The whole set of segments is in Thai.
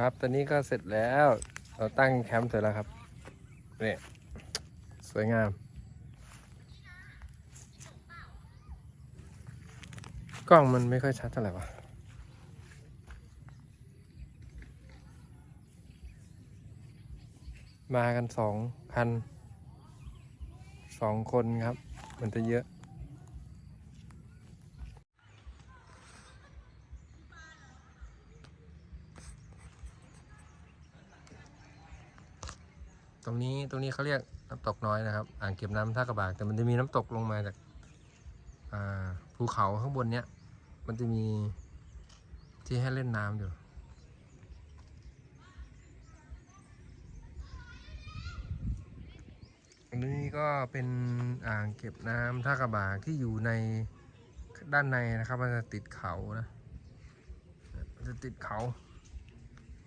ครับ ตอนนี้ก็เสร็จแล้ว เราตั้งแคมป์เสร็จแล้วครับนี่สวยงาม กล้องมันไม่ค่อยชัดเท่าไหร่วะมากันสองคันสองคนครับ มันจะเยอะ ตรงนี้ตรงนี้เขาเรียกน้ำตกน้อยนะครับ อ่างเก็บน้ำท่ากระบากแต่มันจะมีน้ำตกลงมาจากาภูเขาข้างบนเนี้ยมันจะมีที่ให้เล่นน้ำอยู่ อันนี้ก็เป็นอ่างเก็บน้ำท่ากระบากที่อยู่ในด้านในนะครับ มันจะติดเขานะมันจะติดเขา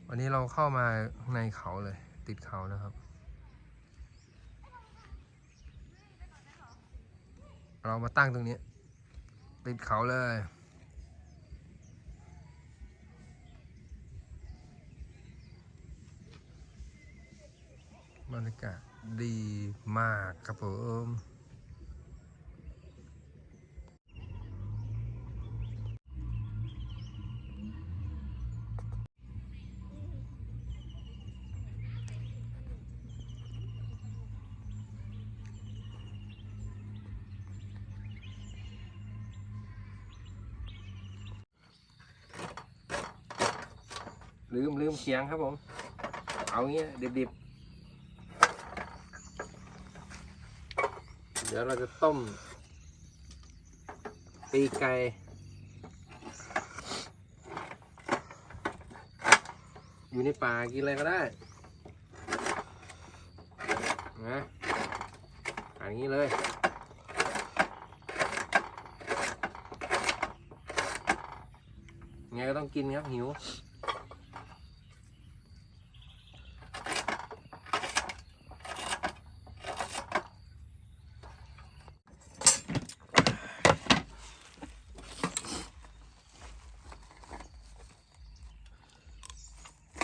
วันนี้เราเข้ามาในเขาเลย ติดเขานะครับ เรามาตั้งตรงนี้ติดเขาเลยบรรยากาศดีมากครับผม ลืมลืมเคียงครับผม เอาเงี้ยดิบๆ เดี๋ยวเราจะต้ม ปีไก่อยู่ในป่ากินอะไรก็ได้นะอ่านอย่างนี้เลยไงก็ต้องกินครับหิว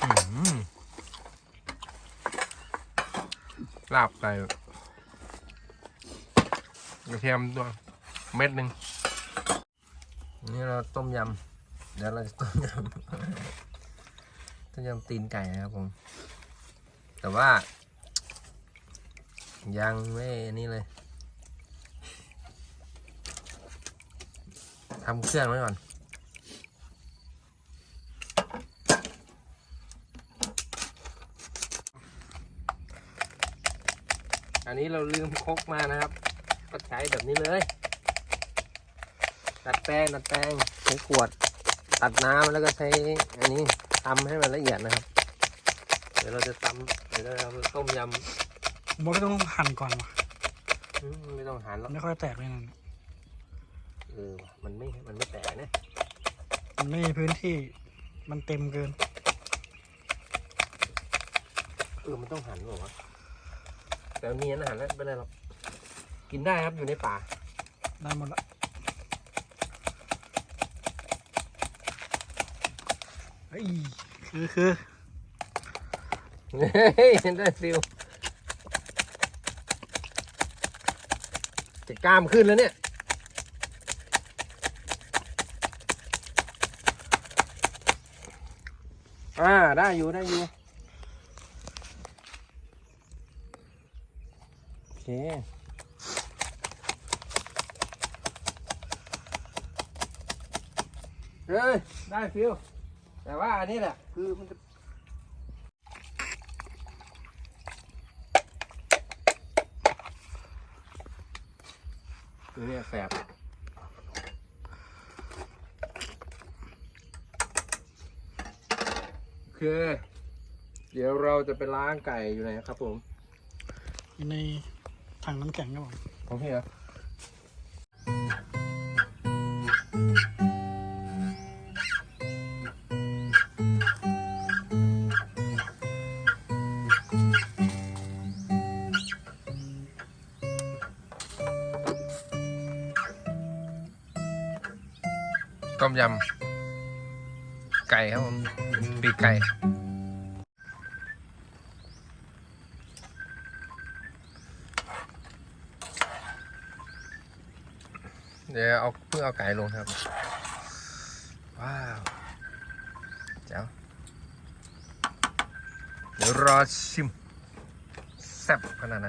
อืม ลาบไก่กระเทียมตัวเม็ดหนึ่งนี่เราต้มยำเดี๋ยวเราจะต้มยำต้มยำตีนไก่นะครับผม แต่ว่า ยังไม่นี่เลยทำเครื่องไว้ก่อน นนี้เราลืมครกมานะครับ ก็ใช้แบบนี้เลยดัดแปลงดัดแปลงใช้ขวด ตัดน้ำแล้วก็ใช้อันนี้ตำให้มันละเอียดนะครับ เดี๋ยวเราจะตำเดี๋ยวเราจะต้มยผมว่าต้องหั่นก่อนว่ะำอืมไม่ต้องหันหรอกไม่ค่อยแตกเลยนั่นเออว่ะมันไม่มันไม่แตกนะมันไม่มีพื้นที่มันเต็มเกิน เออมันต้องหันหรอวะ แต่เนียนหันแล้วไม่เป็นไรหรอกกินได้ครับอยู่ในป่า ได้หมดละเฮ้ยคือคือเฮ้ยได้ฟิลจะกล้ามขึ้นแล้วเนี่ย อ่า ได้อยู่ได้อยู่ โอ เคเฮ้ย ได้ฟิลแต่ว่าอันนี้แหละ คือมันจะคือเนี่ยแสบโอเค เดี๋ยวเราจะไปล้างไก่อยู่ไหนครับผม อยู่ใน ถังน้ำแข็งครับผมของพี่เหรอต้มยำไก่ครับผมปีกไก่ เดี๋ยวเอาเพิ่งเอาไก่ลงครับ ว้าวเจ้าเดี๋ยวรอชิมแซ่บขนาดไหน